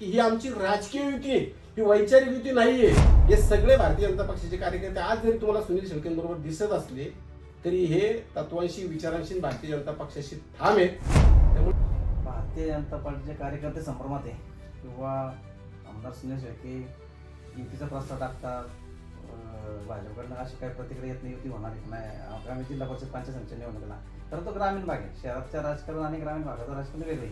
की ही आमची राजकीय युती आहे ही वैचारिक युती नाहीये. हे सगळे भारतीय जनता पक्षाचे कार्यकर्ते आज जरी तुम्हाला सुनील शेळकेंबरोबर दिसत असले तरी हे तत्वांशी विचारांशी भारतीय जनता पक्षाशी ठाम आहेत. त्यामुळे भारतीय जनता पक्षाचे कार्यकर्ते संभ्रमात आहे किंवा आमदार सुनील शेळके युतीचा प्रस्ताव टाकतात. भाजपकडनं अशी काही प्रतिक्रिया येत नाही युती होणार नाही. आगामी जिल्हा परिषद पंचायत समितीच्या निवडणुकीला. तर तो ग्रामीण भाग आहे. शहरातच्या राजकारण आणि ग्रामीण भागाचं राजकारण वेगळे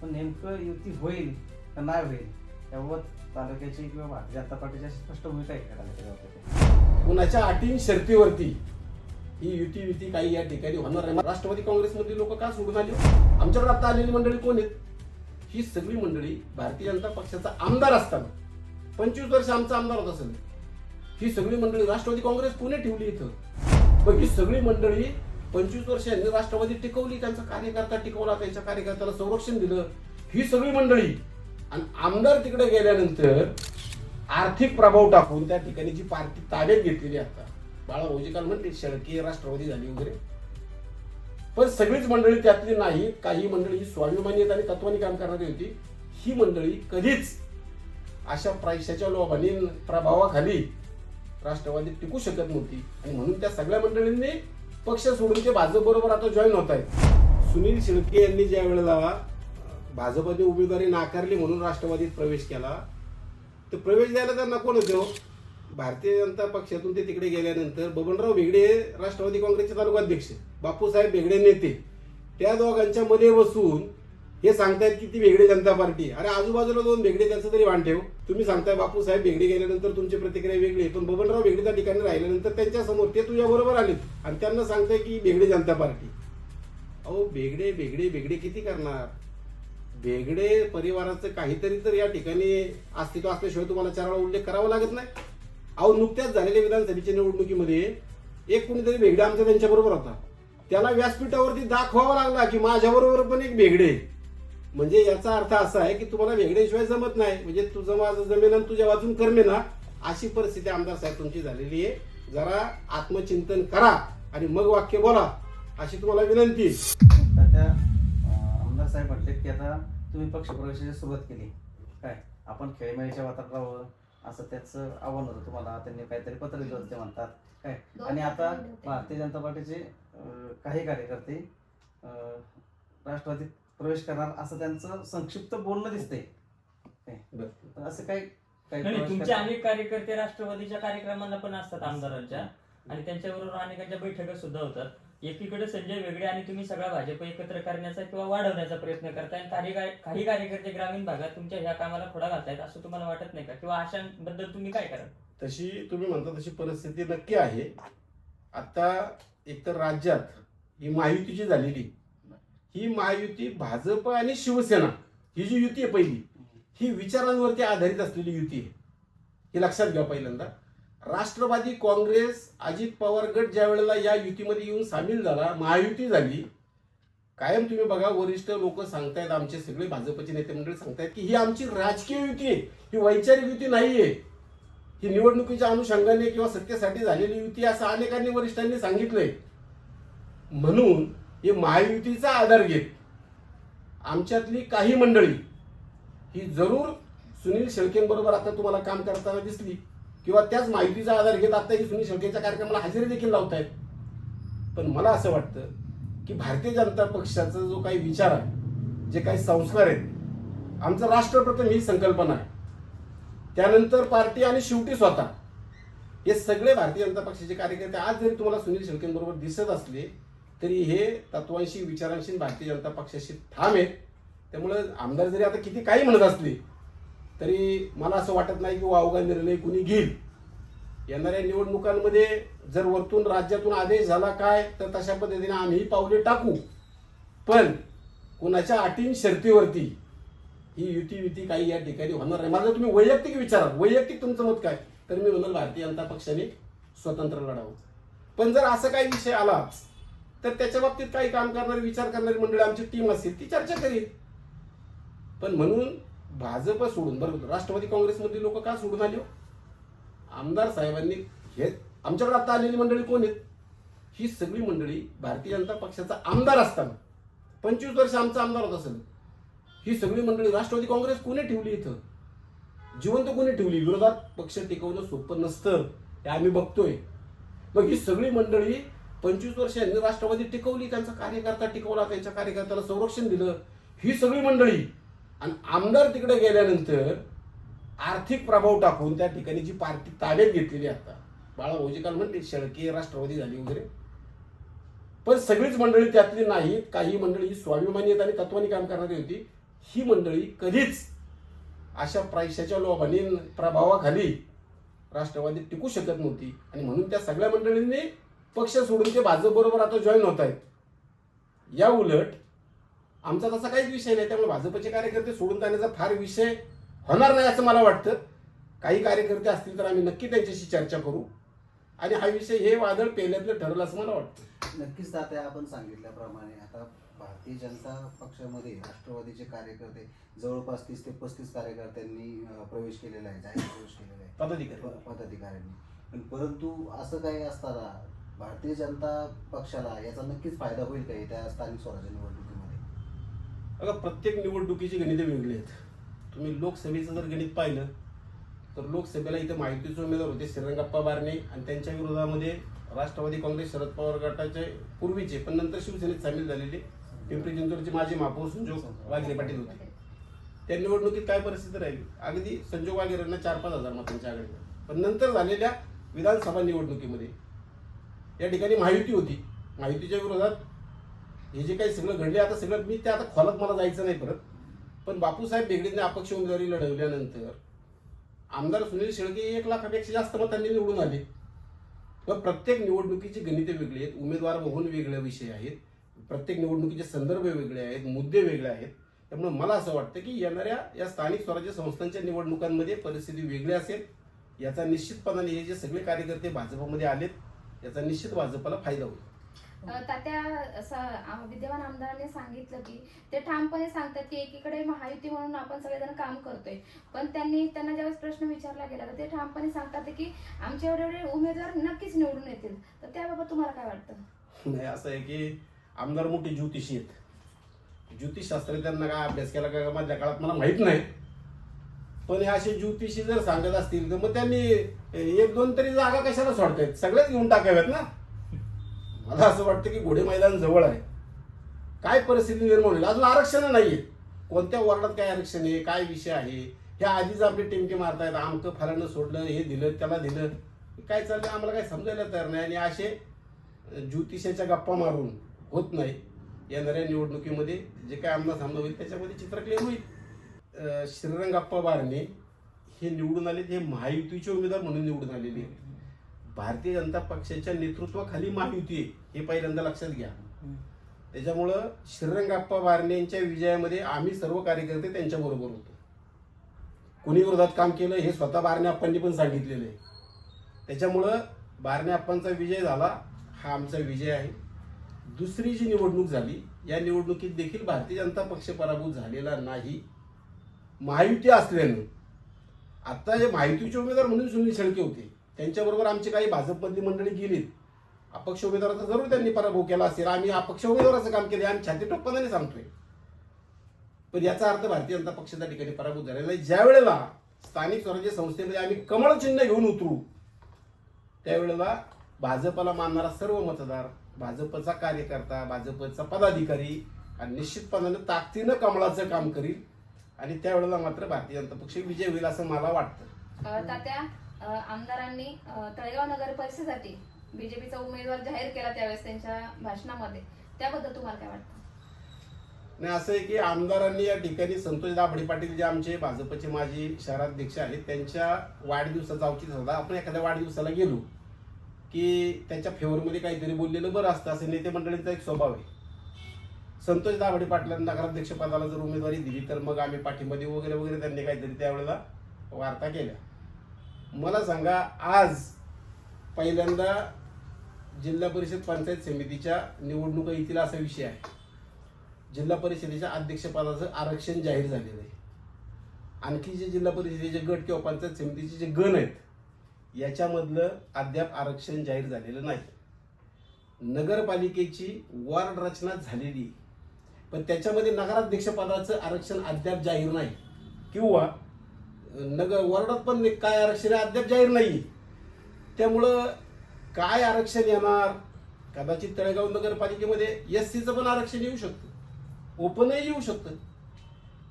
पण नेमकं युती होईल तर नाही होईल? याबाबत तालुक्याची किंवा भारतीय जनता पार्टीची अशी स्पष्ट भूमिका आहे का त्याच्यावर? कुणाच्या अटी शर्तीवरती ही युती युती काही या ठिकाणी होणार नाही. राष्ट्रवादी काँग्रेसमधली लोक का सोडून आली आमच्याकडे आता आलेली मंडळी कोण आहेत? ही सगळी मंडळी भारतीय जनता पक्षाचा आमदार असताना. पंचवीस वर्ष आमचा आमदार होता असेल ही सगळी मंडळी राष्ट्रवादी काँग्रेस पुणे ठेवली इथं? पण ही सगळी मंडळी पंचवीस वर्षांनी राष्ट्रवादी टिकवली त्यांचा कार्यकर्ता टिकवला त्यांच्या कार्यकर्त्याला संरक्षण दिलं. ही सगळी मंडळी आणि आमदार तिकडे गेल्यानंतर आर्थिक प्रभाव टाकून त्या ठिकाणी जी पार्टी ताब्यात घेतलेली आता बाळा भाऊजी काल म्हणते शेळके राष्ट्रवादी झाली वगैरे. पण सगळीच मंडळी त्यातली नाही काही मंडळी ही स्वाभिमानी आहेत आणि तत्वानी काम करणारी होती. ही मंडळी कधीच अशा पैशाच्या लोभाने प्रभावाखाली राष्ट्रवादी टिकू शकत नव्हती. आणि म्हणून त्या सगळ्या मंडळींनी पक्ष सोडून ते भाजप बरोबर आता जॉईन होत आहेत. सुनील शिळके यांनी ज्या वेळेला भाजपने उमेदवारी नाकारली म्हणून राष्ट्रवादीत प्रवेश केला. तर प्रवेश द्यायला त्यांना कोण होते हो भारतीय जनता पक्षातून ते तिकडे गेल्यानंतर बबनराव भेगडे हे राष्ट्रवादी काँग्रेसचे तालुकाध्यक्ष बापूसाहेब भेगडे नेते. त्या दोघांच्या मध्ये बसून हे सांगतायत की ती वेगळी जनता पार्टी अरे आजूबाजूला दोन वेगळे त्याचं तरी वाण ठेव. तुम्ही सांगताय बापूसाहेब भेगडे गेल्यानंतर तुमची प्रतिक्रिया वेगळी पण बबनराव भेगडेच्या ठिकाणी राहिल्यानंतर त्यांच्यासमोर ते तुझ्या बरोबर आलेत. आणि त्यांना सांगताय की वेगळी जनता पार्टी अहो बेगडे वेगळे वेगळे किती करणार? वेगळे परिवाराचं काहीतरी तर या ठिकाणी अस्तित्व असल्याशिवाय तुम्हाला चार वेळा उल्लेख करावा लागत नाही. अहो नुकत्याच झालेल्या विधानसभेच्या निवडणुकीमध्ये एक कुणीतरी बेगडे आमचा त्यांच्या बरोबर होता. त्याला व्यासपीठावरती दाखवावा लागला की माझ्याबरोबर पण एक बेगडे म्हणजे याचा अर्थ असा आहे की तुम्हाला वेगळ्याशिवाय जमत नाही. म्हणजे तुझं माझं जमेन आणि तुझ्या वाचून करमे ना अशी परिस्थिती आमदार साहेब तुमची झालेली आहे. जरा आत्मचिंतन करा आणि मग वाक्य बोला अशी तुम्हाला विनंती आहे. आमदार साहेब म्हटले की आता तुम्ही पक्षप्रवेशाची सुरुवात केली. काय? आपण खेळमेळीच्या वातावरणात राहावं असं त्याचं आव्हान होतं तुम्हाला. त्यांनी काहीतरी पत्र दिलं होतं ते म्हणतात. काय? आणि आता भारतीय जनता पार्टीचे काही कार्यकर्ते राष्ट्रवादीत प्रवेश करणार असं त्यांचं संक्षिप्त बोलणं दिसतंय. काय? असं काही नाही तुमचे? अनेक कार्यकर्ते राष्ट्रवादीच्या कार्यक्रमांना पण असतात आमदारांच्या. आणि त्यांच्याबरोबर अनेकांच्या बैठका सुद्धा होतात. एकीकडे संजय वेगळे आणि तुम्ही सगळा भाजप एकत्र करण्याचा किंवा वाढवण्याचा प्रयत्न करताय. आणि काही काही कार्यकर्ते ग्रामीण भागात तुमच्या ह्या कामाला खोडा घालतायत असं तुम्हाला वाटत नाही का? किंवा अशांबद्दल तुम्ही काय कराल? तशी तुम्ही म्हणता तशी परिस्थिती नक्की आहे. आता एकतर राज्यात ही महायुतीची झालेली ही महायुती भाजप आणि शिवसेना ही जी युती आहे पहिली ही विचारांवरती आधारित असलेली युती आहे. हे लक्षात घ्या पहिल्यांदा. राष्ट्रवादी काँग्रेस अजित पवार गट ज्या वेळेला या युतीमध्ये येऊन सामील झाला महायुती झाली कायम तुम्ही बघा वरिष्ठ लोक सांगतायत आमचे सगळे भाजपचे नेते मंडळी सांगतायत की ही आमची राजकीय युती आहे ही वैचारिक युती नाहीये. ही निवडणुकीच्या अनुषंगाने किंवा सत्तेसाठी झालेली युती असं अनेकांनी वरिष्ठांनी सांगितलंय. म्हणून हे महायुतीचा आधार घेत आमच्यातली काही मंडळी ही जरूर सुनील शेळकेंबरोबर आता तुम्हाला काम करताना दिसली. किंवा त्याच माहितीचा आधार घेत आताही तुम्ही सुनील कार्यक्रमाला हजेरी देखील लावतायत. पण मला असं वाटतं की भारतीय जनता पक्षाचा जो काही विचार आहे जे काही संस्कार आहेत आमचं राष्ट्रप्रथम ही संकल्पना आहे. त्यानंतर पार्टी आणि शेवटी स्वतः. हे सगळे भारतीय जनता पक्षाचे कार्यकर्ते आज जरी तुम्हाला सुनील शेळकेंबरोबर दिसत असले तरी हे तत्वांशी विचारांशी भारतीय जनता पक्षाशी ठाम आहेत. त्यामुळे आमदार जरी आता किती काही म्हणत असले तरी मला असं वाटत नाही की वावगा निर्णय कुणी घेईल. येणाऱ्या निवडणुकांमध्ये जर वरतून राज्यातून आदेश झाला काय तर तशा पद्धतीने आम्ही पावले टाकू. पण कुणाच्या अटीन शर्तीवरती ही युती युती काही या ठिकाणी होणार नाही. माझं तुम्ही वैयक्तिक विचारा वैयक्तिक तुमचं मत काय? तर मी म्हणून भारतीय जनता पक्षाने स्वतंत्र लढावं. पण जर असं काही विषय आला तर त्याच्या बाबतीत काही काम करणारी विचार करणारी मंडळी आमची टीम असेल ती चर्चा करेल. पण म्हणून भाजप सोडून बरोबर राष्ट्रवादी काँग्रेसमधली लोक का सोडून आली हो? आमदार साहेबांनी हे आमच्याकडे आता आलेली मंडळी कोण आहेत? ही सगळी मंडळी भारतीय जनता पक्षाचा आमदार असताना पंचवीस वर्ष आमचा आमदार होत असेल. ही सगळी मंडळी राष्ट्रवादी काँग्रेस कोणी ठेवली इथं? जिवंत कोणी ठेवली? विरोधात पक्ष टिकवणं सोपं नसतं हे आम्ही बघतोय. मग ही सगळी मंडळी पंचवीस वर्षांनी राष्ट्रवादी टिकवली त्यांचा कार्यकर्ता टिकवला त्यांच्या कार्यकर्त्याला संरक्षण दिलं. ही सगळी मंडळी आणि आमदार तिकडे गेल्यानंतर आर्थिक प्रभाव टाकून त्या ठिकाणी जी पार्टी ताब्यात घेतलेली आहे आता बाळा भाऊजी काल म्हणते शेळके राष्ट्रवादी झाली वगैरे. पण सगळीच मंडळी त्यातली नाहीत काही मंडळी स्वाभिमानी आहेत आणि तत्वानी काम करणारी होती. ही मंडळी कधीच अशा पैशाच्या लोभाने प्रभावाखाली राष्ट्रवादी टिकू शकत नव्हती. आणि म्हणून त्या सगळ्या मंडळींनी पक्ष सोडून ते भाजप बरोबर आता जॉईन होत आहेत. या उलट आमचा तसा काहीच विषय नाही त्यामुळे भाजपचे कार्यकर्ते सोडून जाण्याचा फार विषय होणार नाही असं मला वाटतं. काही कार्यकर्ते असतील तर आम्ही नक्की त्यांच्याशी चर्चा करू. आणि हा विषय हे वादळ पेल्यातलं ठरलं असं मला वाटतं. नक्कीच तात्या आपण सांगितल्याप्रमाणे आता भारतीय जनता पक्षामध्ये राष्ट्रवादीचे कार्यकर्ते जवळपास तीस ते पस्तीस कार्यकर्त्यांनी प्रवेश केलेला आहे जाहीर प्रवेश केलेला आहे. पदाधिकारी पदाधिकाऱ्यांनी. पण परंतु असं काही असताना भारतीय जनता पक्षाला याचा नक्कीच फायदा होईल का त्या स्थानिक स्वराज्य निवडणुकीमध्ये बघा प्रत्येक निवडणुकीची गणिते वेगळी आहेत. तुम्ही लोकसभेचं जर गणित पाहिलं तर लोकसभेला इथं माहितीचे उमेदवार होते श्रीरंगप्पा बारणे आणि त्यांच्या विरोधामध्ये राष्ट्रवादी काँग्रेस शरद पवार गटाचे पूर्वीचे पण नंतर शिवसेनेत सामील झालेले पिंपरी चिंचवडचे माजी महापौर संजोग वाघेरे पाटील होते. त्या निवडणुकीत काय परिस्थिती राहिली? अगदी संजोग वाघेरेंना चार पाच हजार मतांच्या आघाडी पण नंतर झालेल्या विधानसभा निवडणुकीमध्ये या ठिकाणी माहिती होती. माहितीच्या विरोधात हे जे काही सगळं घडले आता सगळं मी ते आता खोलात मला जायचं नाही परत. पण बापूसाहेब बेगडेंनी अपक्ष उमेदवारी लढवल्यानंतर आमदार सुनील शेळके एक लाखापेक्षा जास्त मतांनी निवडून आले. व प्रत्येक निवडणुकीची गणिते वेगळी आहेत उमेदवार बघून वेगळे विषय आहेत प्रत्येक निवडणुकीचे संदर्भ वेगळे आहेत मुद्दे वेगळे आहेत. त्यामुळे मला असं वाटतं की येणाऱ्या या स्थानिक स्वराज्य संस्थांच्या निवडणुकांमध्ये परिस्थिती वेगळी असेल. याचा निश्चितपणाने हे जे सगळे कार्यकर्ते भाजपमध्ये आलेत याचा निश्चित भाजपाला फायदा होईल. तात्या विद्यमान आमदारांनी सांगितलं की ते ठामपणे सांगतात की एकीकडे महायुती म्हणून आपण सगळेजण काम करतोय. पण त्यांनी त्यांना ज्यावेळेस प्रश्न विचारला गेला तर ते ठामपणे सांगतात की आमचे एवढे उमेदवार नक्कीच निवडून येतील. तर त्याबाबत तुम्हाला काय वाटतं? नाही असं आहे की आमदार मोठे ज्योतिषी आहेत. ज्योतिषशास्त्र त्यांना काय अभ्यास केला का मधल्या काळात मला माहीत नाही. पण हे असे ज्योतिषी जर सांगत असतील तर मग त्यांनी एक दोन तरी जागा कशाला सोडतायत? सगळ्याच घेऊन टाकाव्यात ना? मला असं वाटतं की घोडे मैदान जवळ आहे. काय परिस्थिती निर्माण होईल? अजून आरक्षण आहेत कोणत्या वॉर्डात काय आरक्षण आहे? काय विषय आहे? हे आधीच आपले टिमके मारतायत. आमकं फरानं सोडलं हे दिलं त्याला दिलं. काय चाललं आम्हाला काय समजायला तयार नाही. आणि असे ज्योतिषाच्या गप्पा मारून होत नाही. येणाऱ्या निवडणुकीमध्ये जे काय आमदार सामना होईल त्याच्यामध्ये चित्र क्लिअर होईल. श्रीरंगाप्पा बारणे हे निवडून आले हे महायुतीचे उमेदवार म्हणून निवडून आलेले आहेत. भारतीय जनता पक्षाच्या नेतृत्वाखाली महायुती आहे. हे पहिल्यांदा लक्षात घ्या. त्याच्यामुळं श्रीरंगप्पा बारणे यांच्या विजयामध्ये आम्ही सर्व कार्यकर्ते त्यांच्या बरोबर होतो. कुणी विरोधात काम केलं हे स्वतः बारणे आप्पांनी पण सांगितलेलं आहे. त्याच्यामुळं बारणे आप्पांचा विजय झाला हा आमचा विजय आहे. दुसरी जी निवडणूक झाली या निवडणुकीत देखील भारतीय जनता पक्ष पराभूत झालेला नाही. महायुती असल्यानं आता जे महायुतीचे उमेदवार म्हणून सुनील शेळके होते त्यांच्याबरोबर आमची काही भाजपमधली मंडळी गेलीत. अपक्ष उमेदवाराचा जरूर त्यांनी पराभव केला असेल. आम्ही अपक्ष उमेदवाराचं काम केलं आम्ही छाती टोपणाने सांगतोय. पण याचा अर्थ भारतीय जनता पक्ष त्या ठिकाणी पराभूत झालेला नाही. ज्या वेळेला स्थानिक स्वराज्य संस्थेमध्ये आम्ही कमळ चिन्ह घेऊन उतरू त्यावेळेला भाजपला मानणारा सर्व मतदार भाजपचा कार्यकर्ता भाजपचा पदाधिकारी आणि निश्चितपणाने ताकदीनं कमळाचं काम करील आणि त्यावेळेला मात्र भारतीय जनता पक्ष विजय होईल असं मला वाटतं. तात्या आमदारांनी तळेगाव नगर परिषदेसाठी बीजेपीचा उमेदवार जाहीर केला त्यावेळेस त्यांच्या भाषणामध्ये. त्याबद्दल तुम्हाला काय वाटतं? नाही असं आहे की आमदारांनी या ठिकाणी संतोष दाभडे पाटील जे आमचे भाजपचे माजी शहराध्यक्ष आहेत त्यांच्या वाढदिवसाचा औचित्य होता आपण एखाद्या वाढदिवसाला गेलो की त्याच्या फेवरमध्ये काहीतरी बोललेलं बरं असतं. असं नेते मंडळींचा एक स्वभाव आहे. संतोष दाभडे पाटलांना नगराध्यक्षपदाला जर उमेदवारी दिली तर मग आम्ही पाठिंबा देऊ वगैरे वगैरे त्यांनी काहीतरी त्यावेळेला वार्ता केल्या. मला सांगा आज पहिल्यांदा जिल्हा परिषद पंचायत समितीच्या निवडणुका येतील असा विषय आहे. जिल्हा परिषदेच्या अध्यक्षपदाचं आरक्षण जाहीर झालेलं आहे. आणखी जे जिल्हा परिषदेचे गट किंवा पंचायत समितीचे जे गण आहेत याच्यामधलं अद्याप आरक्षण जाहीर झालेलं नाही. नगरपालिकेची वॉर्ड रचना झालेली आहे. पण त्याच्यामध्ये नगराध्यक्षपदाचं आरक्षण अद्याप जाहीर नाही. किंवा नगर वॉर्डात पण काय आरक्षण आहे अद्याप जाहीर नाही त्यामुळं काय आरक्षण येणार? कदाचित तळेगाव नगरपालिकेमध्ये एस सीचं पण आरक्षण येऊ शकतं. ओपनही येऊ शकतं.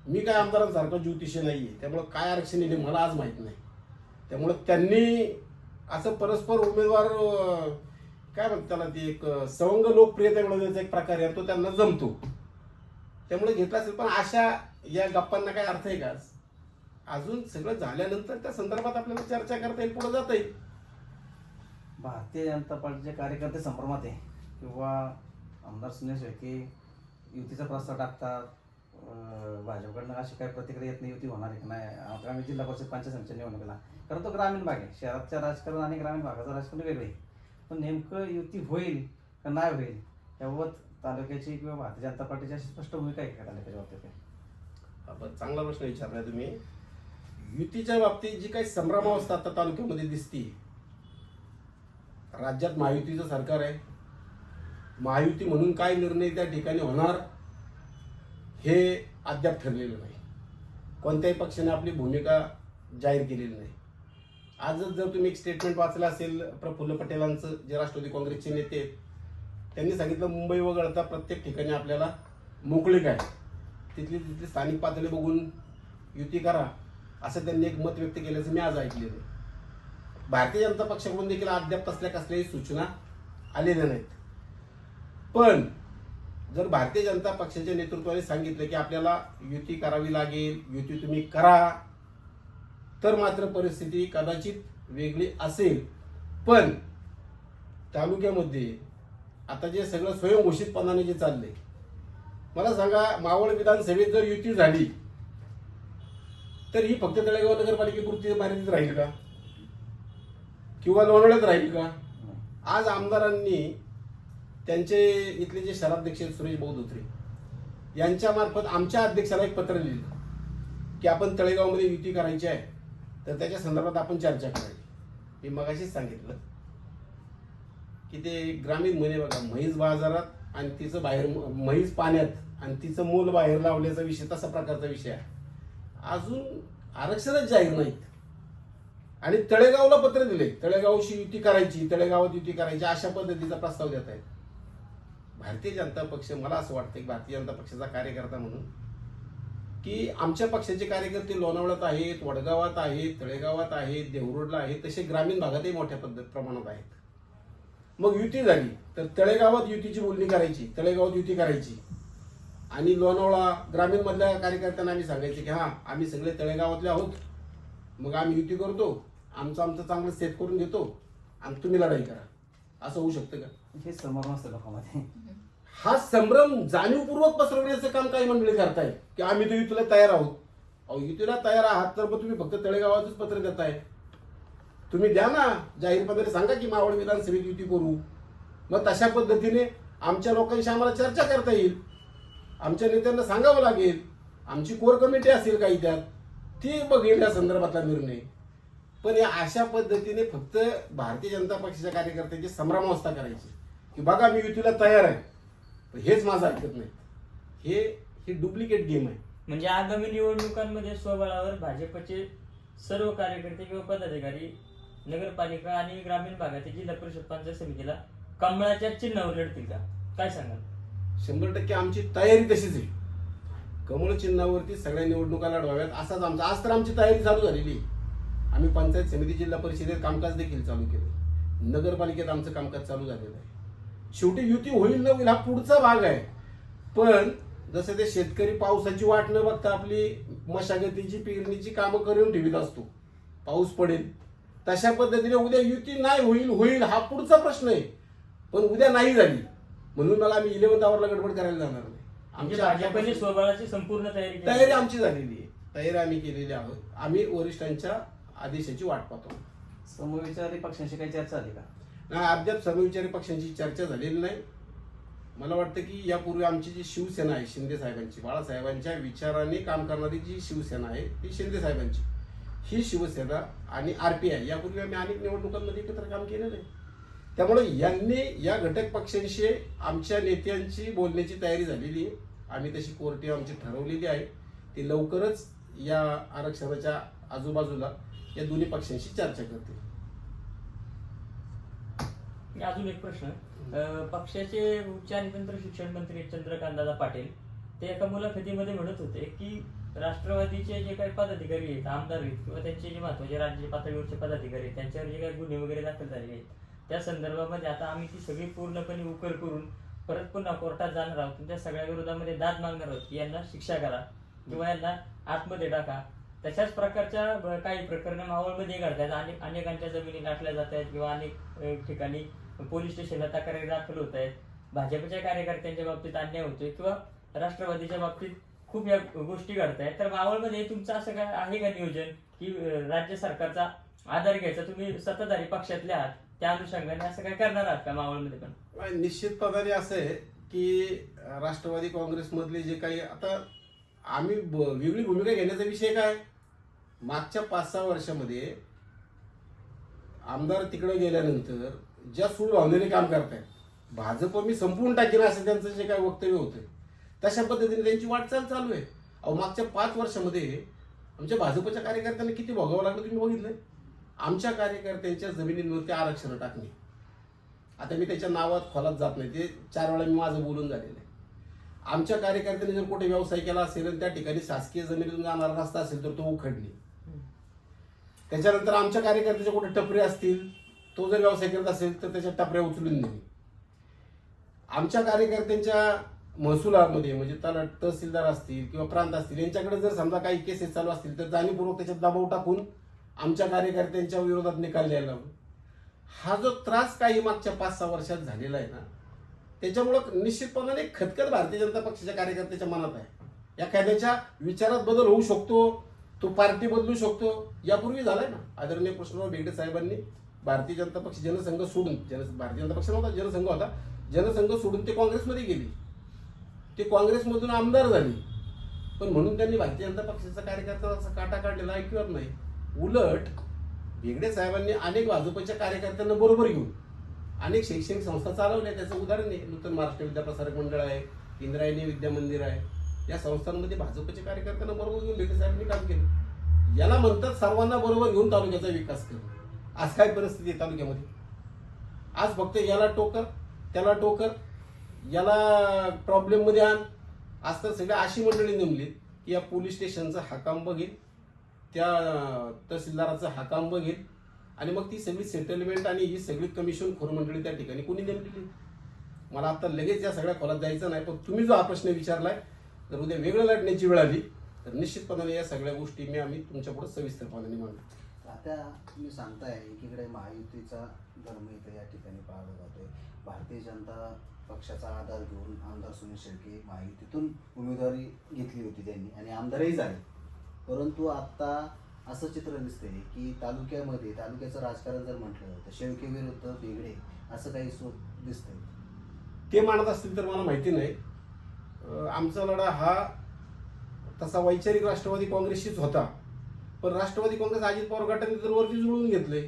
मी काय आमदारांसारखं ज्योतिषी नाही आहे त्यामुळं काय आरक्षण येईल मला आज माहीत नाही. त्यामुळं त्यांनी असं परस्पर उमेदवार काय म्हणतात त्याला ते एक अं, सवंग लोकप्रियता मिळवण्याचा एक प्रकार आहे तो त्यांना जमतो. त्यामुळे घेतला असेल पण अशा या गप्पांना काय अर्थ आहे का अजून सगळं झाल्यानंतर त्या संदर्भात आपल्याला चर्चा करता येईल पुढे जाता येईल. भारतीय जनता पार्टीचे कार्यकर्ते संभ्रमात आहे. किंवा आमदार सुनील शेळके युतीचा प्रस्ताव टाकतात. भाजपकडनं अशी काही प्रतिक्रिया येत नाही युती होणार आहे की नाही? आगामी जिल्हा परिषद पंचायत समितीच्या निवडणुकीला. कारण तो ग्रामीण भाग आहे. शहरातच्या राजकारण आणि ग्रामीण भागाचं राजकारण वेगळे आहे. पण नेमकं युती होईल का नाही होईल याबाबत तालुक्याची किंवा भारतीय जनता पार्टीची अशी स्पष्ट भूमिका आहे का तालुक्याच्या बाबतीत आपण चांगला प्रश्न विचारलाय तुम्ही. युतीच्या बाबतीत जी काही संभ्रमावस्था आता तालुक्यामध्ये दिसती राज्यात महायुतीचं सरकार आहे. महायुती म्हणून काय निर्णय त्या ठिकाणी होणार हे अद्याप ठरलेलं नाही. कोणत्याही पक्षाने आपली भूमिका जाहीर केलेली नाही. आजच जर तुम्ही एक स्टेटमेंट वाचलं असेल प्रफुल्ल पटेलांचं जे राष्ट्रवादी काँग्रेसचे नेते त्यांनी सांगितलं मुंबई वगळता प्रत्येक ठिकाणी आपल्याला मोकळीक आहे तिथली तिथली स्थानिक पातळी बघून युती करा. असं त्यांनी एक मत व्यक्त केल्याचं मी आज ऐकलेलं आहे. भारतीय जनता पक्षाकडून देखील अद्याप तसल्या कसल्याही सूचना आलेल्या नाहीत पण जर भारतीय जनता पक्षाच्या नेतृत्वाने सांगितलं की आपल्याला युती करावी लागेल युती तुम्ही करा तर मात्र परिस्थिती कदाचित वेगळी असेल पण तालुक्यामध्ये आता जे सगळं स्वयंघोषितपणाने जे चाललंय मला सांगा मावळ विधानसभेत जर युती झाली तर ही फक्त तळेगाव नगरपालिकेपुरती मर्यादित राहील का? किंवा लोणावळ्यात राहील का? आज आमदारांनी त्यांचे इथले जे शहराध्यक्ष सुरेश भाऊ धोत्रे यांच्यामार्फत आमच्या अध्यक्षाला एक पत्र लिहिलं की आपण तळेगावमध्ये युती करायची आहे तर त्याच्या संदर्भात आपण चर्चा करावी. मी मगाशीच सांगितलं की ते ग्रामीण म्हणे बघा म्हैस बाजारात आणि तिचं बाहेर म्हैस पाण्यात आणि तिचं मूल बाहेर लावल्याचा विषय तसा प्रकारचा विषय आहे. अजून आरक्षणच जाहीर नाहीत. आणि तळेगावला पत्र दिले तळेगावशी युती करायची तळेगावात युती करायची अशा पद्धतीचा प्रस्ताव देत आहेत. भारतीय जनता पक्ष मला असं वाटतं की भारतीय जनता पक्षाचा कार्यकर्ता म्हणून की आमच्या पक्षाचे कार्यकर्ते लोणावळ्यात आहेत वडगावात आहेत तळेगावात आहेत देवरोडला आहेत तसे ग्रामीण भागातही मोठ्या पद्धत प्रमाणात आहेत. मग युती झाली तर तळेगावात युतीची बोलणी करायची तळेगावात युती करायची. आणि लोणावळा ग्रामीण मधल्या कार्यकर्त्यांना आम्ही सांगायचे की हां आम्ही सगळे तळेगावातले आहोत. मग आम्ही युती करतो आमचं आमचं चांगलं सेट करून घेतो आणि तुम्ही लढाई करा. असं होऊ शकतं का? हे संभ्रम असतं लोकांमध्ये. हा संभ्रम जाणीवपूर्वक पसरवण्याचं काम काही मंडळी करताय की आम्ही तर युतीला तयार आहोत. अहो युतीला तयार आहात तर मग तुम्ही फक्त तळेगावातच पत्र देताय. तुम्ही द्या ना जाहीरपणाने सांगा की मावळ विधानसभेत युती करू. मग तशा पद्धतीने आमच्या लोकांशी आम्हाला चर्चा करता येईल. आमच्या नेत्यांना सांगावं लागेल. आमची कोर कमिटी असेल काही त्यात ती बघेल या संदर्भातला निर्णय. पण या अशा पद्धतीने फक्त भारतीय जनता पक्षाच्या कार्यकर्त्यांची संभ्रमावस्था करायची. की बघा मी युतीला तयार आहे. पण हेच माझं ऐकत नाही. हे ही डुप्लिकेट गेम आहे. म्हणजे आगामी निवडणुकांमध्ये स्वबळावर भाजपचे सर्व कार्यकर्ते किंवा पदाधिकारी नगरपालिका आणि ग्रामीण भागातील जिल्हा परिषद पंचायत समितीला कमळाच्या चिन्हावर लढतील का? काय सांगाल? शंभर टक्के आमची तयारी तशीच आहे. कमळ चिन्हावरती सगळ्या निवडणुका लढवाव्यात असाच आमचा. आज तर आमची तयारी चालू झालेली आहे. आम्ही पंचायत समिती जिल्हा परिषदेत कामकाज देखील चालू केलं नगरपालिकेत आमचं कामकाज चालू झालेलं आहे. शेवटी युती होईल न होईल हा पुढचा भाग आहे. पण जसं ते शेतकरी पावसाची वाट न बघता आपली मशागतीची पेरणीची कामं करून ठेवीत असतो. पाऊस पडेल. तशा पद्धतीने उद्या युती नाही होईल होईल हा पुढचा प्रश्न आहे. पण उद्या नाही झाली. म्हणून मला आम्ही इलेव्हन आवरला गडबड करायला जाणार नाही. आमच्या भाजपने स्वबळाची संपूर्ण तयारी केली. तयारी आमची झालेली आहे. तयारी आम्ही केलेली आहोत. आम्ही वरिष्ठांच्या आदेशाची वाट पाहतो. समविचारी पक्षांशी काही चर्चा झाली का? नाही अद्याप सर्वविचारी पक्षांची चर्चा झालेली नाही. मला वाटतं की यापूर्वी आमची जी शिवसेना आहे शिंदे साहेबांची बाळासाहेबांच्या विचाराने काम करणारी जी शिवसेना आहे ती शिंदे साहेबांची. ही शिवसेना आणि आर पी आय यापूर्वी आम्ही अनेक निवडणुकांमध्ये एकत्र काम केलेलं आहे. त्यामुळे यांनी या घटक पक्षांशी आमच्या नेत्यांची बोलण्याची तयारी झालेली आहे. आम्ही तशी कोर्टे आमची ठरवलेली आहे. ती लवकरच या आरक्षणाच्या आजूबाजूला या दोन्ही पक्षांशी चर्चा करतील. अजून एक प्रश्न. पक्षाचे उच्च आणि तंत्र शिक्षण मंत्री चंद्रकांतदादा पाटील ते एका मुलाखतीमध्ये म्हणत होते की राष्ट्रवादीचे जे काही पदाधिकारी आहेत आमदार आहेत किंवा त्यांचे जे महत्त्वाचे राज्य पातळीवरचे पदाधिकारी आहेत त्यांच्यावर जे काही गुन्हे वगैरे दाखल झाले आहेत त्या संदर्भामध्ये आता आम्ही ती सगळी पूर्णपणे उकर करून परत पुन्हा कोर्टात जाणार आहोत. त्या सगळ्या विरोधामध्ये दाद मागणार आहोत की यांना शिक्षा करा किंवा यांना आतमध्ये टाका. तशाच प्रकारच्या काही प्रकरण मावळमध्ये घडतात. अनेक अनेकांच्या जमिनी गाठल्या जात आहेत किंवा अनेक ठिकाणी पोलीस स्टेशनला तक्रारी दाखल होत आहेत. भाजपच्या कार्यकर्त्यांच्या बाबतीत अन्याय होतोय किंवा राष्ट्रवादीच्या बाबतीत खूप या गोष्टी घडत आहेत. तर मावळमध्ये तुमचं असं काय आहे का नियोजन? की राज्य सरकारचा आधार घ्यायचा? तुम्ही सत्ताधारी पक्षातले आहात. त्या अनुषंगाने असं काय करणार आहात का मावळमध्ये पण? निश्चितपणाने असं आहे की राष्ट्रवादी काँग्रेसमधले जे काही आता आम्ही ब- वेगळी भूमिका घेण्याचा विषय काय? मागच्या पाच सहा वर्षामध्ये आमदार तिकडे गेल्यानंतर ज्या सूड भावनेने काम करतायत भाजप मी संपवून टाकेल असं त्यांचं जे काय वक्तव्य होतं तशा पद्धतीने त्यांची वाटचाल चालू आहे. अहो मागच्या पाच वर्षामध्ये आमच्या भाजपच्या कार्यकर्त्यांना किती भोगावं लागलं तुम्ही बघितलं आमच्या कार्यकर्त्यांच्या जमिनींवरती आरक्षण टाकणे. आता मी त्याच्या नावात खोलात जात नाही ते चार वेळा मी माझं बोलून झालेलं आहे. आमच्या कार्यकर्त्यांनी जर कुठे व्यवसाय केला असेल आणि त्या ठिकाणी शासकीय जमिनीतून जाणारा रस्ता असेल तर तो उखडणे. त्याच्यानंतर आमच्या कार्यकर्त्याचे कुठे टपरे असतील तो जर व्यवसाय करत असेल तर त्याच्या टपऱ्या उचलून देणे. आमच्या कार्यकर्त्यांच्या महसुलामध्ये म्हणजे त्याला तहसीलदार असतील किंवा प्रांत असतील यांच्याकडे जर समजा काही केसेस चालू असतील तर जाणीवपूर्वक त्याच्यात दबाव टाकून आमच्या कार्यकर्त्यांच्या विरोधात निकाल द्यायला हा जो त्रास काही मागच्या पाच सहा वर्षात झालेला आहे ना त्याच्यामुळं निश्चितपणाने खतखत भारतीय जनता पक्षाच्या कार्यकर्त्याच्या मनात आहे. एखाद्याच्या विचारात बदल होऊ शकतो तो पार्टी बदलू शकतो यापूर्वी झालाय ना. आदरणीय कृष्णराव बेगडे साहेबांनी भारतीय जनता पक्ष जनसंघ सोडून जन भारतीय जनता पक्ष नव्हता जनसंघ होता जनसंघ सोडून ते काँग्रेसमध्ये गेली. ते काँग्रेसमधून आमदार झाली. पण म्हणून त्यांनी भारतीय जनता पक्षाचा कार्यकर्ता असा काटा काढलेला ऐकवत नाही. उलट बेगडे साहेबांनी अनेक भाजपच्या कार्यकर्त्यांना बरोबर घेऊन अनेक शैक्षणिक संस्था चालवल्या. त्याचं उदाहरण आहे नूतन महाराष्ट्र विद्याप्रसारक मंडळ आहे इंद्रायणी विद्या मंदिर आहे. या संस्थांमध्ये भाजपच्या कार्यकर्त्यांना बरोबर घेऊन बेगडे साहेबांनी काम केलं. याला म्हणतात सर्वांना बरोबर घेऊन तालुक्याचा विकास करणं आज काय परिस्थिती आहे तालुक्यामध्ये? आज फक्त याला टोकर त्याला टोकर याला प्रॉब्लेममध्ये आण. आज तर सगळ्या अशी मंडळी नेमली की या पोलीस स्टेशनचा हा काम बघेल. त्या तहसीलदाराचा हा काम बघेल आणि मग ती सगळी सेटलमेंट आणि ही सगळी कमिशन खोर मंडळी त्या ठिकाणी कोणी नेमलेली मला आता लगेच या सगळ्या खोलात जायचं नाही पण तुम्ही जो हा प्रश्न विचारलाय जर उद्या वेगळं लढण्याची वेळ आली तर निश्चितपणाने या सगळ्या गोष्टी मी आम्ही तुमच्यापुढे सविस्तरपणाने मांडू आता तुम्ही सांगताय एकीकडे महायुतीचा धर्म इथे या ठिकाणी पाळला जातोय. भारतीय जनता पक्षाचा आधार घेऊन आमदार सुनील शेळके महायुतीतून उमेदवारी घेतली होती त्यांनी आणि आमदारही झाले. परंतु आत्ता असं चित्र दिसतंय की तालुक्यामध्ये तालुक्याचं राजकारण जर म्हटलं तर शेळके विरुद्ध वेगळे असं काही सो दिसतंय. ते मानत असतील तर मला माहिती नाही. आमचा लढा हा तसा वैचारिक राष्ट्रवादी काँग्रेसशीच होता. पण राष्ट्रवादी काँग्रेस अजित पवार गटाने तर वरती जुळवून घेतले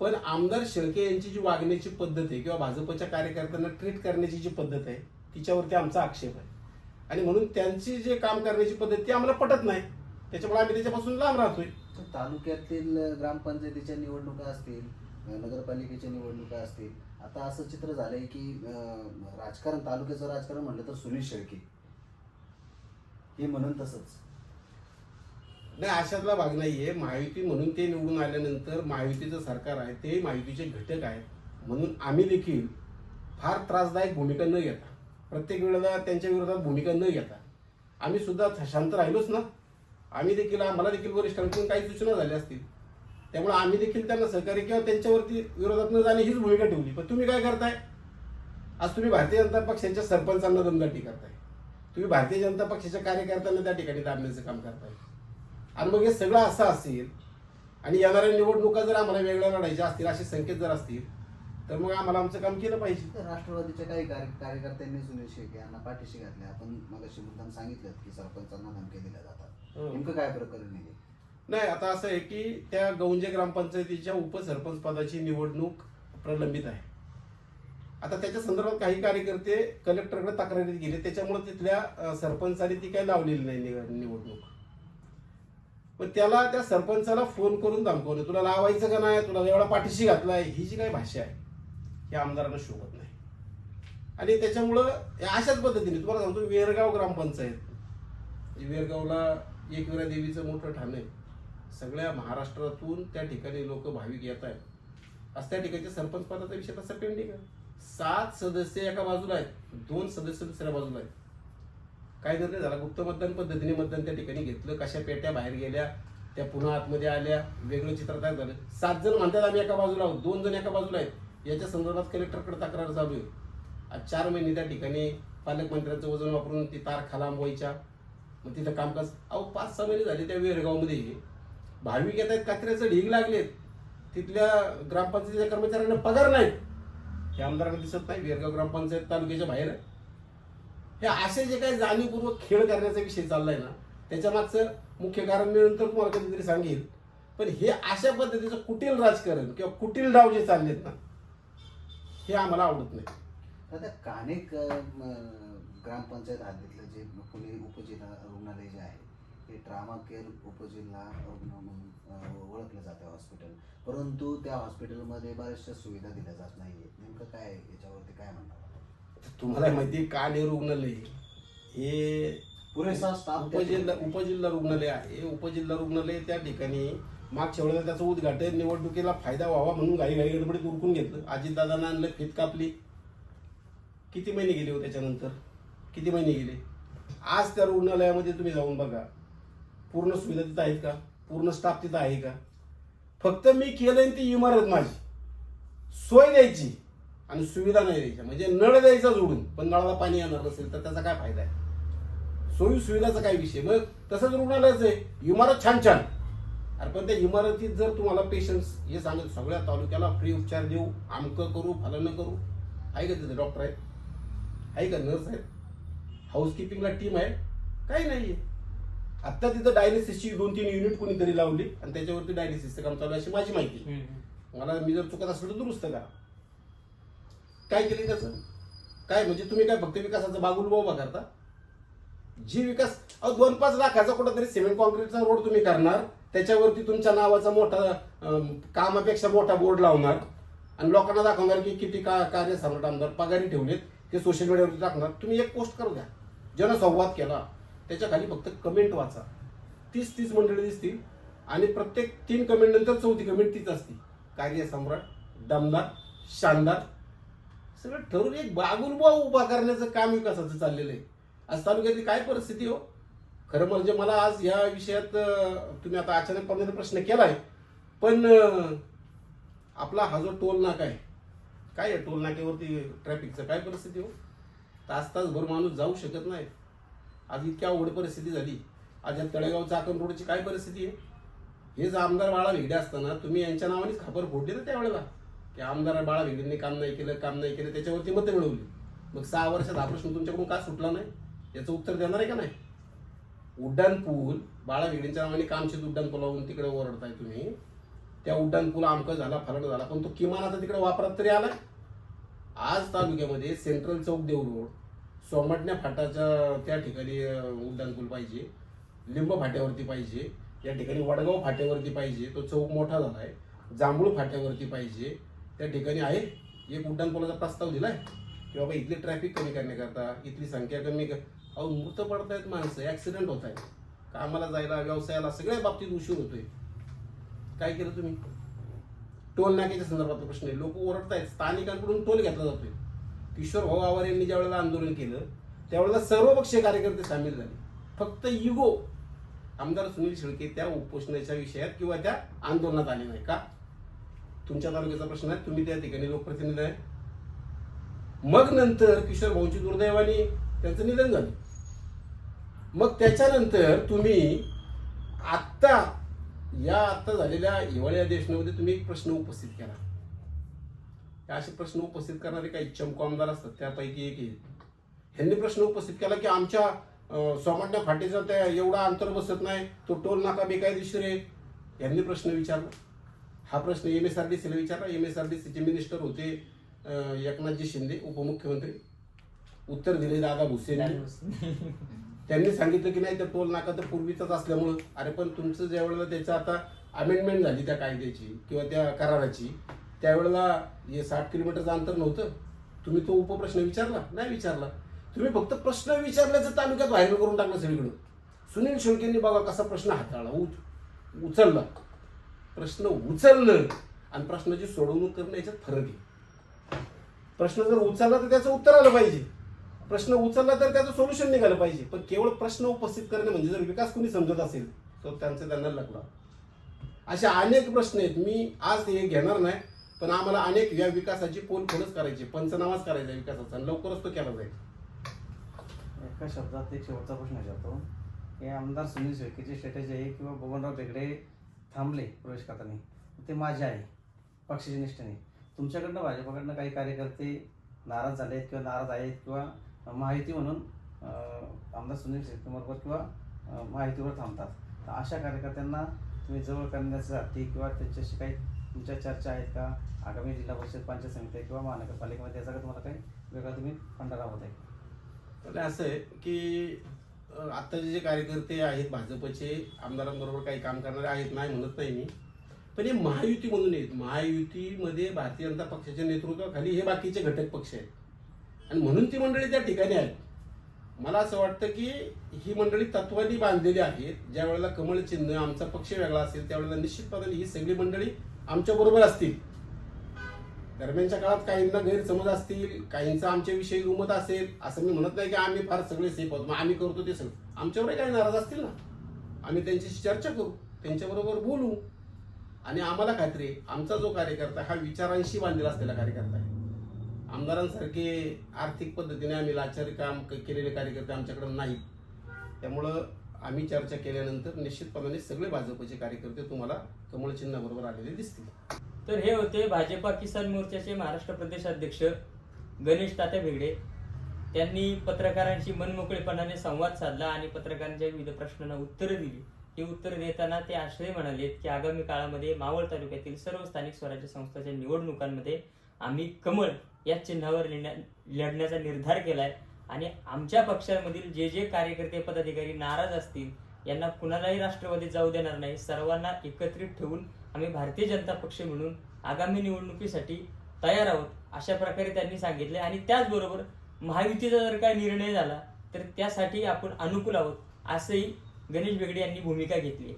पण आमदार शेळके यांची जी वागण्याची पद्धत आहे किंवा भाजपच्या कार्यकर्त्यांना ट्रीट करण्याची जी पद्धत आहे तिच्यावरती आमचा आक्षेप आहे. आणि म्हणून त्यांची जे काम करण्याची पद्धत ती आम्हाला पटत नाही. त्याच्यामुळे आम्ही त्याच्यापासून लांब राहतोय. तर तालुक्यातील ग्रामपंचायतीच्या निवडणुका असतील नगरपालिकेच्या निवडणुका असतील आता असं चित्र झालंय की अं, राजकारण तालुक्याचं राजकारण म्हटलं तर सुनील शेळके. हे म्हणून तसंच. नाही अशातला भाग नाहीये. महायुती म्हणून ते निवडून आल्यानंतर महायुतीचं सरकार आहे ते महायुतीचे घटक आहेत. म्हणून आम्ही देखील फार त्रासदायक भूमिका न घेता प्रत्येक वेळेला त्यांच्या विरोधात भूमिका न घेता आम्ही सुद्धा शांत राहिलोच ना? आम्ही देखील आम्हाला देखील वरिष्ठांकडून काही सूचना झाल्या असतील. त्यामुळे आम्ही देखील त्यांना सहकार्य किंवा त्यांच्यावरती विरोधात न जाणे हीच भूमिका ठेवली. पण तुम्ही काय करताय? आज तुम्ही भारतीय जनता पक्षाच्या सरपंचांना दमदाटी करताय. तुम्ही भारतीय जनता पक्षाच्या कार्यकर्त्यांना त्या ठिकाणी दाबण्याचं काम करताय. आणि मग हे सगळं असं असेल आणि येणाऱ्या निवडणुका जर आम्हाला वेगळ्या लढायच्या असतील असे संकेत जर असतील तर मग आम्हाला आमचं काम केलं पाहिजे. राष्ट्रवादीच्या काही कार्य कार्यकर्त्यांनी सुनील शेख यांना पाठीशी घातले. आपण मगाशी मुद्दाम सांगितलं की सरपंचांना धमकी दिल्या जातात. नेमकं काय प्रकरण आहे नाही आता असं आहे की त्या गौंजे ग्रामपंचायतीच्या उपसरपंच पदाची निवडणूक प्रलंबित आहे. आता त्याच्या संदर्भात काही कार्यकर्ते कलेक्टरकडे तक्रारीत गेले. त्याच्यामुळे तिथल्या सरपंचाने ती काही लावलेली नाही निव- निवडणूक. पण त्याला त्या सरपंचाला फोन करून धमकवलं तुला लावायचं का नाही? तुला एवढा पाठीशी घातलाय. ही जी काही भाषा आहे ही आमदारांना शोभत नाही. आणि त्याच्यामुळं अशाच पद्धतीने तुम्हाला सांगतो वेरगाव ग्रामपंचायत ही वेरगावला एकविरा देवीचं मोठं ठाणं आहे. सगळ्या महाराष्ट्रातून त्या ठिकाणी लोक भाविक येत आहेत. आज त्या ठिकाणच्या सरपंच पदाचा विषय तसा पेंडिंग आहे. सात सदस्य एका बाजूला आहेत. दोन सदस्य दुसऱ्या बाजूला आहेत. काय निर्णय झाला? गुप्त मतदान पद्धतीने मतदान त्या ठिकाणी घेतलं. कशा पेट्या बाहेर गेल्या? त्या पुन्हा आतमध्ये आल्या. वेगळं चित्र तयार झालं. सात जण म्हणतात आम्ही एका बाजूला आहोत. दोन जण एका बाजूला आहेत. याच्या संदर्भात कलेक्टरकडे तक्रार चालू आहे. आज चार महिने त्या ठिकाणी पालकमंत्र्यांचं वजन वापरून ती तार खालांबवायच्या मग तिथं कामकाज अहो पाच सहा महिने झाले त्या वेरगावमध्ये. भाविक येत आहेत कचऱ्याचं ढीग लागलेत. तिथल्या ग्रामपंचायतीच्या कर्मचाऱ्यांना पगार नाही हे आमदारांना दिसत नाही वेरगाव ग्रामपंचायत तालुक्याच्या बाहेर हे असे जे काही जाणीवपूर्वक खेळ करण्याचा विषय चाललाय ना त्याच्या मागचं मुख्य कारण मी नंतर तुम्हाला कधीतरी सांगेल पण हे अशा पद्धतीचं कुटील राजकारण किंवा कुटील डाव जे चाललेत ना हे आम्हाला आवडत नाही. आता कानेक अं, ग्रामपंचायत हद्दीतलं जे पुणे उपजिल्हा रुग्णालय जे आहे ते ट्रामा केअर उपजिल्हा रुग्ण म्हणून ओळखलं जातं हॉस्पिटल परंतु त्या हॉस्पिटलमध्ये बऱ्याचशा सुविधा दिल्या जात नाहीये नेमकं काय याच्यावरती काय म्हणणार तुम्हाला माहिती आहे, काने रुग्णालय हे पुरेसा स्टाफ उपजिल्हा उपजिल्हा रुग्णालय आहे. उपजिल्हा रुग्णालय त्या ठिकाणी मागच्या वेळेला त्याचं उद्घाटन निवडणुकीला फायदा व्हावा म्हणून घाई घाई गडबडीत उरकून घेतलं. अजितदादांना आणलं फित कापली. किती महिने गेले हो त्याच्यानंतर? किती महिने गेले? आज त्या रुग्णालयामध्ये तुम्ही जाऊन बघा. पूर्ण सुविधा तिथं आहेत का? पूर्ण स्टाफ तिथं आहे का? फक्त मी केलं ती इमारत माझी. सोय द्यायची आणि सुविधा नाही द्यायच्या म्हणजे नळ द्यायचा जोडून पण नळाला पाणी येणार नसेल तर त्याचा काय फायदा आहे? सोयी सुविधाचा काय विषय? मग तसंच रुग्णालयाचं आहे. इमारत छान छान. अरे पण त्या इमारतीत जर तुम्हाला पेशन्स हे सांगत सगळ्या तालुक्याला फ्री उपचार देऊ आमकं करू फलानं करू. आहे का तिथे डॉक्टर आहेत? आहे का नर्स आहेत? हाऊसकीपिंगला टीम आहे. काही नाहीये. आत्ता तिथं डायलिसिसची दोन तीन युनिट कोणीतरी लावली आणि त्याच्यावरती डायलिसिसचं काम चालू आहे अशी माझी माहिती. मला मी जर चुकत असेल तर दुरुस्त करा. काय केलं त्याचं? काय म्हणजे तुम्ही काय फक्त विकासाचा बागुल उभा करता? जी विकास अहो दोन पाच लाखाचा कुठंतरी सिमेंट कॉन्क्रीटचा रोड तुम्ही करणार त्याच्यावरती तुमच्या नावाचा मोठा कामापेक्षा मोठा बोर्ड लावणार आणि लोकांना दाखवणार की किती का कार्य सम्राट आमदार पगारी ठेवलेत ते सोशल मीडियावरती टाकणार. तुम्ही एक पोस्ट करू द्या. जनसंवाद केला त्याच्याखाली फक्त कमेंट वाचा. तीस तीस मंडळी दिसतील आणि प्रत्येक तीन कमेंट नंतर चौथी कमेंट तीच असते. कार्य सम्राट दमदार शानदार सगळं ठरवून एक बागुलबा उभा करण्याचं काम विकासाचं चाललेलं आहे. आज तालुक्यातली काय परिस्थिती हो? खरं म्हणजे मला आज या विषयात तुम्ही आता अचानकपणे प्रश्न केलाय पण आपला हा जो टोल नाका आहे काय आहे टोल नाक्यावरती ट्रॅफिकचं काय परिस्थिती हो? तास तासभर माणूस जाऊ शकत नाही. आज इतक्या अवघड परिस्थिती झाली. आज या तळेगाव चाकण रोडची काय परिस्थिती आहे? हे जर आमदार बाळा भेगडे असताना तुम्ही यांच्या नावानेच खापर फोडली ना त्यावेळेला. की आमदार बाळा भेगडेंनी काम नाही केलं काम नाही केलं त्याच्यावरती मतं मिळवली. मग सहा वर्षात हा प्रश्न तुमच्याकडून का सुटला नाही? याचं उत्तर देणार आहे का नाही? उड्डाण पूल बाळा भेगडेंच्या नावाने कामशेत उड्डाण पुलावरून तिकडे ओरडताय तुम्ही. त्या उड्डाण पूल आमकं झाला फलट झाला पण तो किमान आता तिकडे वापरात तरी आलाय? आज तालुक्यामध्ये सेंट्रल चौक देव रोड सोमटण्या फाटाच्या त्या ठिकाणी उड्डाणपूल पाहिजे लिंब फाट्यावरती पाहिजे या ठिकाणी वडगाव फाट्यावरती पाहिजे तो चौक मोठा झाला आहे जांभूळ फाट्यावरती पाहिजे त्या ठिकाणी आहे एक उड्डाणपुलाचा प्रस्ताव दिला आहे की बाबा इथली ट्रॅफिक कमी करण्याकरता इथली संख्या कमी कर अहो मृत पडत आहेत माणसं ॲक्सिडेंट होत आहेत कामाला जायला व्यवसायाला सगळ्या बाबतीत उशीर होतोय. काय केलं तुम्ही? टोल नाक्याच्या संदर्भातला प्रश्न आहे. लोक ओरडतायत. स्थानिकांकडून टोल घेतला जातोय. किशोर भाऊ आवार यांनी ज्या वेळेला आंदोलन केलं त्यावेळेला सर्वपक्षीय कार्यकर्ते सामील झाले. फक्त युगो आमदार सुनील शेळके त्या उपोषणाच्या विषयात किंवा त्या आंदोलनात आले नाही का? तुमच्या तालुक्याचा प्रश्न आहे. तुम्ही त्या ठिकाणी लोकप्रतिनिधी आहे. मग नंतर किशोर भाऊंची दुर्दैवाने त्यांचं निधन झालं. मग त्याच्यानंतर तुम्ही आत्ता या आत्ता झालेल्या हिवाळी अधिवेशनामध्ये तुम्ही एक प्रश्न उपस्थित केला. असे प्रश्न उपस्थित करणारे काही चमको आमदार असतात त्यापैकी एक ह्यांनी प्रश्न उपस्थित केला की आमच्या अं, फाटीचा त्या एवढा अंतर बसत नाही तो टोल नाका बेकायदेशीर आहे. यांनी प्रश्न विचारला. हा प्रश्न एम एस आर डी सीला विचारला. एम एस आर डी सीचे मिनिस्टर होते एकनाथजी शिंदे उपमुख्यमंत्री. उत्तर दिले दादा भुसेन. त्यांनी सांगितलं की नाही तर टोल नाका तर पूर्वीचाच असल्यामुळं. अरे पण तुमचं ज्या वेळेला त्याचं आता अमेंडमेंट झाली त्या कायद्याची किंवा त्या कराराची त्यावेळेला हे साठ किलोमीटरचं अंतर नव्हतं. तुम्ही तो उपप्रश्न विचारला? नाही विचारला. तुम्ही फक्त प्रश्न विचारल्याचं तालुक्यात व्हायरल करून टाकलं सगळीकडं. सुनील शेळकेंनी बघा कसा प्रश्न हाताळला. उच उचलला. प्रश्न उचललं आणि प्रश्नाची सोडवणूक करणं याच्यात फरक आहे. प्रश्न जर उचलला तर त्याचं उत्तर आलं पाहिजे. प्रश्न उचलला तर त्याचं सोल्युशन निघालं पाहिजे. पण केवळ प्रश्न उपस्थित करणे म्हणजे जर विकास कोणी समजत असेल तर त्यांचं त्यांना लकडा. असे अनेक प्रश्न आहेत. मी आज हे घेणार नाही पण आम्हाला अनेक या विकासाची पोलखोलच करायची पंचनामाच करायचा विकासाचा आणि लवकरच तो केला जाईल. एका शब्दात एक शेवटचा प्रश्न विचारतो. हे आमदार सुनील शेळकेची स्ट्रॅटेजी आहे किंवा बबनराव बेगडे थांबले प्रवेश करताना ते माझे आहे पक्षाच्या निष्ठेने. तुमच्याकडनं भाजपाकडनं काही कार्यकर्ते नाराज झाले आहेत किंवा नाराज आहेत किंवा माहिती म्हणून आमदार सुनील शेळकेबरोबर किंवा माहितीवर थांबतात. तर अशा कार्यकर्त्यांना तुम्ही जवळ करण्यासाठी किंवा त्यांच्याशी काही तुमच्या चर्चा आहेत का? आगामी जिल्हा परिषद पंचायत समिती किंवा महानगरपालिकेमध्ये याचा का तुम्हाला काही वेगळा तुम्ही फंडा राबवत आहे. पण असं आहे की आत्ताचे जे कार्यकर्ते आहेत भाजपचे आमदारांबरोबर काही काम करणारे आहेत नाही म्हणत नाही मी. पण हे महायुती म्हणून आहेत. महायुतीमध्ये भारतीय जनता पक्षाच्या नेतृत्वाखाली हे बाकीचे घटक पक्ष आहेत. आणि म्हणून ती मंडळी त्या ठिकाणी आहेत मला असं वाटतं की ही मंडळी तत्वानी बांधलेली आहेत. ज्या वेळेला कमळ चिन्ह आमचा पक्ष वेगळा असेल त्यावेळेला निश्चितपणे ही सगळी मंडळी आमच्या बरोबर असतील. दरम्यानच्या काळात काहींना गैरसमज असतील काहींचा आमच्याविषयी रुमत असेल असं मी म्हणत नाही की आम्ही फार सगळे सेफ आहोत. मग आम्ही करतो ते सगळं. आमच्यावरही काही नाराज असतील ना? आम्ही त्यांच्याशी चर्चा करू त्यांच्याबरोबर बोलू. आणि आम्हाला खात्री आमचा जो कार्यकर्ता हा विचारांशी बांधलेला असलेला कार्यकर्ता आहे. आमदारांसारखे आर्थिक पद्धतीने आम्ही लाचारी काम क- केलेले कार्यकर्ते आमच्याकडे नाहीत. त्यामुळं आम्ही चर्चा केल्यानंतर निश्चितपणाने सगळे भाजपचे कार्यकर्ते तुम्हाला कमळ चिन्हाबरोबर आलेले दिसतील. तर हे होते भाजपा किसान मोर्चाचे महाराष्ट्र प्रदेश अध्यक्ष गणेश तात्या भेगडे. त्यांनी पत्रकारांशी मनमोकळेपणाने संवाद साधला आणि पत्रकारांच्या विविध प्रश्नांना उत्तरं दिली. ही उत्तर देताना ते आश्रय म्हणालेत की आगामी काळामध्ये मावळ तालुक्यातील सर्व स्थानिक स्वराज्य संस्थांच्या निवडणुकांमध्ये आम्ही कमळ या चिन्हावर लिण्या लढण्याचा निर्धार केला आहे आणि आमच्या पक्षामधील जे जे कार्यकर्ते पदाधिकारी नाराज असतील यांना कुणालाही राष्ट्रवादीत जाऊ देणार नाही. सर्वांना एकत्रित ठेवून आम्ही भारतीय जनता पक्ष म्हणून आगामी निवडणुकीसाठी तयार आहोत अशा प्रकारे त्यांनी सांगितले. आणि त्याचबरोबर महायुतीचा जर काय निर्णय झाला तर त्यासाठी आपण अनुकूल आहोत असंही गणेश बेगडे यांनी भूमिका घेतली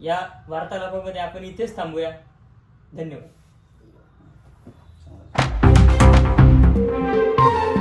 या वार्तालापामध्ये आपण इथेच थांबूया. धन्यवाद. चांगलं.